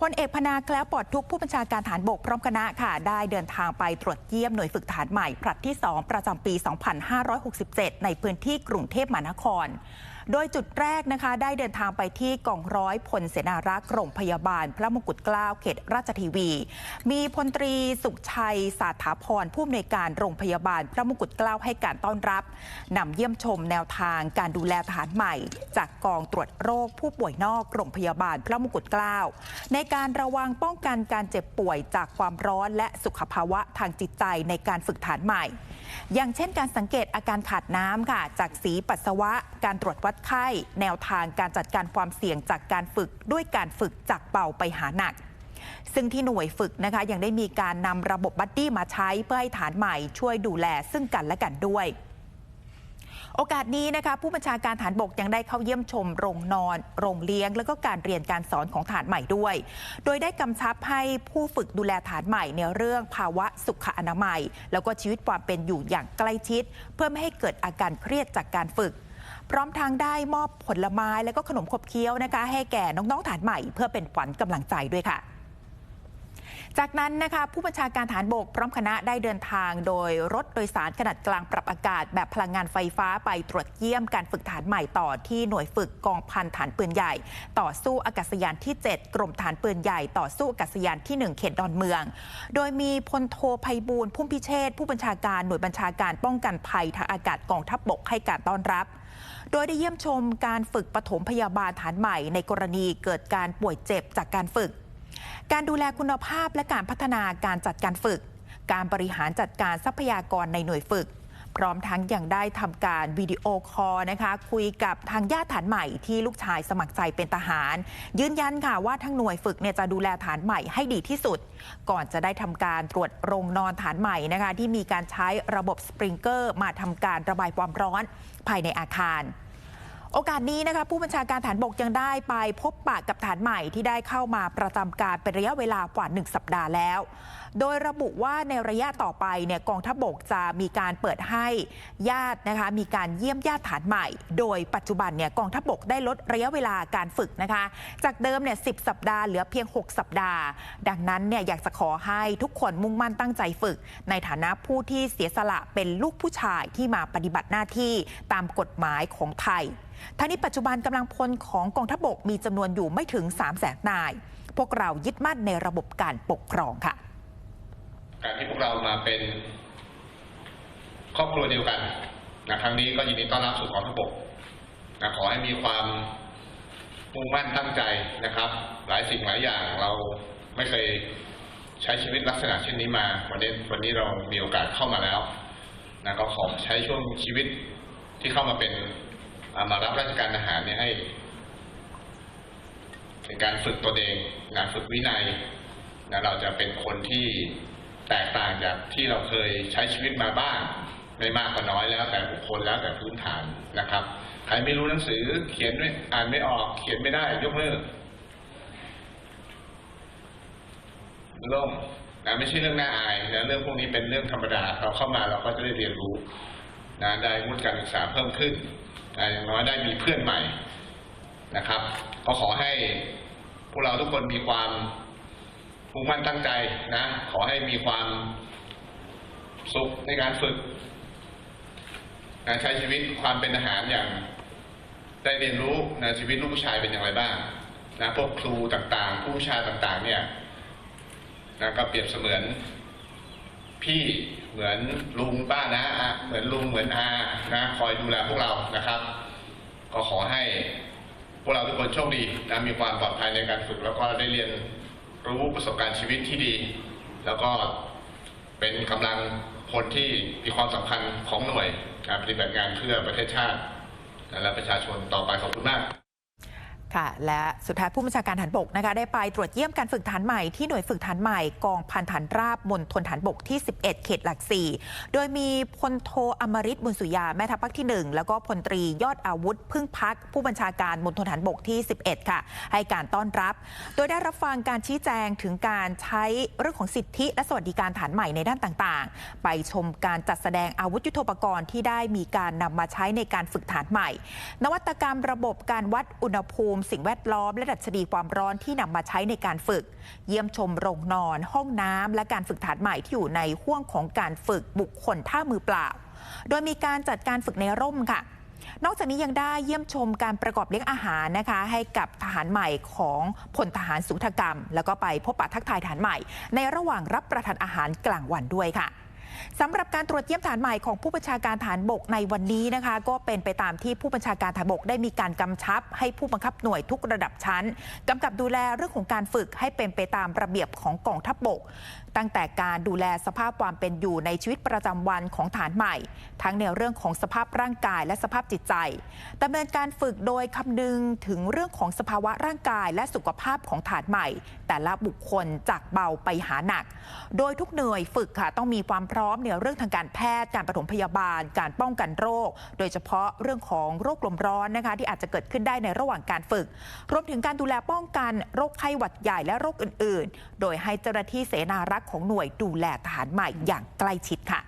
พลเอกพนาแคล้วปลอดทุกผู้บัญชาการฐานบกพร้อมคณะค่ะ ได้เดินทางไปตรวจเยี่ยมหน่วยฝึกฐานใหม่ผลัดที่ 2 ประจำปี 2567 ในพื้นที่กรุงเทพมหานคร โดยจุดแรกนะคะ ได้เดินทางไปที่กองร้อยพลเสนารักษ์โรงพยาบาล พระมงกุฎเกล้าเขตราชทีวี มีพลตรีสุขชัยสาถาพรผู้อำนวยการโรงพยาบาล พระมงกุฎเกล้าให้การต้อนรับนำเยี่ยมชมแนวทางการดูแลทหารใหม่ จากกองตรวจโรคผู้ป่วยนอกโรงพยาบาลพระมงกุฎเกล้าในการระวังป้องกันการเจ็บป่วยจากความร้อนและสุขภาวะทางจิตใจในการฝึกฐานใหม่ อย่างเช่นการสังเกตอาการขาดน้ำค่ะ จากสีปัสสาวะ การตรวจวัดไข้ แนวทางการจัดการความเสี่ยงจากการฝึกด้วยการฝึกจากเบาไปหาหนัก ซึ่งที่หน่วยฝึกนะคะยังได้มีการนำระบบบัดดี้มาใช้เพื่อให้ฐานใหม่ช่วยดูแลซึ่งกันและกันด้วยโอกาสนี้นะคะผู้บัญชาการฐานบกยังได้เข้าเยี่ยมชมโรงนอน โรงเลี้ยง แล้วก็การเรียนการสอนของฐานใหม่ด้วย โดยได้กำชับให้ผู้ฝึกดูแลฐานใหม่ในเรื่องภาวะสุขอนามัย แล้วก็ชีวิตความเป็นอยู่อย่างใกล้ชิด เพื่อไม่ให้เกิดอาการเครียดจากการฝึก พร้อมทางได้มอบผลไม้และก็ขนมขบเคี้ยวนะคะ ให้แก่น้องๆฐานใหม่ เพื่อเป็นขวัญกำลังใจด้วยค่ะ จากนั้นนะคะผู้บัญชาการฐานบกพร้อมคณะได้เดินทางโดยรถโดยสารขนาดกลางปรับอากาศ แบบพลังงานไฟฟ้าไปตรวจเยี่ยมการฝึกฐานใหม่ต่อที่หน่วยฝึกกองพันฐานปืนใหญ่ ต่อสู้อากาศยานที่ 7 กรมฐานปืนใหญ่ต่อสู้อากาศยานที่ 1 เขตดอนเมือง โดยมีพลโทไพบูลพุ่มพิเชษผู้บัญชาการหน่วยบัญชาการป้องกันภัยทางอากาศกองทัพบบกให้การต้อนรับโดยได้เยี่ยมชมการฝึกปฐมพยาบาลฐานใหม่ในกรณีเกิดการป่วยเจ็บจากการฝึก การดูแลคุณภาพและการพัฒนาการจัดการฝึก การบริหารจัดการทรัพยากรในหน่วยฝึก พร้อมทั้งยังได้ทำการวิดีโอคอลนะคะ คุยกับทางญาติฐานใหม่ที่ลูกชายสมัครใจเป็นทหาร ยืนยันค่ะว่าทั้งหน่วยฝึกเนี่ยจะดูแลฐานใหม่ให้ดีที่สุด ก่อนจะได้ทำการตรวจโรงนอนฐานใหม่นะคะ ที่มีการใช้ระบบสปริงเกอร์มาทำการระบายความร้อนภายในอาคาร โอกาสนี้นะคะผู้บัญชาการฐานบกยังได้ไปพบปะกับฐานใหม่ที่ได้เข้ามาประจำการเป็นระยะเวลากว่า 1 สัปดาห์แล้ว โดยระบุว่าในระยะต่อไปเนี่ยกองทัพบกจะมีการเปิดให้ญาตินะคะมีการเยี่ยมญาติฐานใหม่ โดยปัจจุบันเนี่ยกองทัพบกได้ลดระยะเวลาการฝึกนะคะ จากเดิมเนี่ยสิสัปดาห์เหลือเพียง 6 สัปดาห์ ดังนั้นเนี่ยอยากจะขอให้ทุกคนมุ่งมั่นตั้งใจฝึก ในฐานะผู้ที่เสียสละเป็นลูกผู้ชายที่มาปฏิบัติหน้าที่ตามกฎหมายของไทย ทั้งนี้ปัจจุบันกำลังพลของกองทัพบกมีจำนวนอยู่ไม่ถึง 3 0 0แสนนาย พวกเรายึดมั่นในระบบการปกครองค่ะ การที่พวกเรามาเป็นครอบครัวเดียวกันนะครั้งนี้ก็ยินดีต้อนรับสู่กองทัพบกนะขอให้มีความมุ่งมั่นตั้งใจนะครับ หลายสิ่งหลายอย่างเราไม่เคยใช้ชีวิตลักษณะเช่นนี้มา วันนี้วันนี้เรามีโอกาสเข้ามาแล้วนะก็ขอใช้ช่วงชีวิตที่เข้ามาเป็นามารับราชการทหารเนี่ยให้เป็นการฝึกตัวเองนะฝึกวินัยนะเราจะเป็นคนที่แตกต่างจากที่เราเคยใช้ชีวิตมาบ้างไม่มากก็น้อยแล้วแต่บุคคลแล้วแต่พื้นฐานนะครับ ใครไม่รู้หนังสือ เขียนไม่อ่านไม่ออก เขียนไม่ได้ ยกมือล่งนะไม่ใช่เรื่องน่าอายนะเรื่องพวกนี้เป็นเรื่องธรรมดาเราเข้ามาเราก็จะได้เรียนรู้นะได้วุฒิการศึกษาเพิ่มขึ้น อย่างน้อยได้มีเพื่อนใหม่นะครับ ก็ขอให้พวกเราทุกคนมีความมุ่งมั่นตั้งใจนะ ขอให้มีความสุขในการฝึกนะใช้ชีวิตความเป็นทหารอย่างได้เรียนรู้นะชีวิตลูกผู้ชายเป็นอย่างไรบ้างนะพวกครูต่างๆ ผู้ชายต่างๆ เนี่ยนะก็เปรียบเสมือนพี่ เหมือนลุงป้านะเหมือนลุงเหมือนอานะคอยดูแลพวกเรานะครับ ก็ขอให้พวกเราทุกคนโชคดีนะมีความปลอดภัยในการฝึก แล้วก็ได้เรียนรู้ประสบการณ์ชีวิตที่ดี แล้วก็เป็นกำลังคนที่มีความสำคัญของหน่วยการปฏิบัติงานเพื่อประเทศชาติและประชาชนต่อไปขอบคุณมาก ค่ะ และสุดท้ายผู้บัญชาการฐานบกนะคะได้ไปตรวจเยี่ยมการฝึกฐานใหม่ที่หน่วยฝึกฐานใหม่กองพันฐานราบมณฑลฐานบกที่ 11 เขตหลักสี่โดยมีพลโทอมริตบุญสุยาแม่ทัพภาคที่ 1 แล้วก็พลตรียอดอาวุธ พึ่งพัก ผู้บัญชาการมณฑลฐานบกที่ 11 ค่ะ ให้การต้อนรับ โดยได้รับฟังการชี้แจงถึงการใช้เรื่องของสิทธิ และสวัสดิการฐานใหม่ในด้านต่างๆ ไปชมการจัดแสดงอาวุธยุทโธปกรณ์ที่ได้มีการนำมาใช้ในการฝึกฐานใหม่ นวัตกรรมระบบการวัดอุณหภูมิมิสิ่งแวดล้อม และดัชนีความร้อนที่นำมาใช้ในการฝึก เยี่ยมชมโรงนอน ห้องน้ำและการฝึกฐานใหม่ที่อยู่ในห่วงของการฝึกบุคคลท่ามือเปล่า โดยมีการจัดการฝึกในร่มค่ะนอกจากนี้ยังได้เยี่ยมชมการประกอบเลี้ยงอาหารนะคะ ให้กับทหารใหม่ของพลทหารสุธกรรม แล้วก็ไปพบปะทักทายทหารใหม่ ในระหว่างรับประทานอาหารกลางวันด้วยค่ะ สำหรับการตรวจเยี่ยมฐานใหม่ของผู้บัญชาการฐานบกในวันนี้นะคะ ก็เป็นไปตามที่ผู้บัญชาการฐานบกได้มีการกำชับ ให้ผู้บังคับหน่วยทุกระดับชั้นกำกับดูแลเรื่องของการฝึกให้เป็นไปตามระเบียบของกองทัพบก ตั้งแต่การดูแลสภาพความเป็นอยู่ในชีวิตประจำวันของฐานใหม่ ทั้งในเรื่องของสภาพร่างกายและสภาพจิตใจดำเนินการฝึกโดยคำนึงถึงเรื่องของสภาวะร่างกายและสุขภาพของฐานใหม่ แต่ละบุคคลจากเบาไปหาหนัก โดยทุกหน่วยฝึกค่ะต้องมีความพร้อม้อมในเรื่องทางการแพทย์การปฐมพยาบาล การป้องกันโรค โดยเฉพาะเรื่องของโรคลมร้อนนะคะ ที่อาจจะเกิดขึ้นได้ในระหว่างการฝึก รวมถึงการดูแลป้องกันโรคไข้หวัดใหญ่และโรคอื่น ๆ โดยให้เจ้าหน้าที่เสนารักษ์ของหน่วยดูแลทหารใหม่อย่างใกล้ชิดค่ะ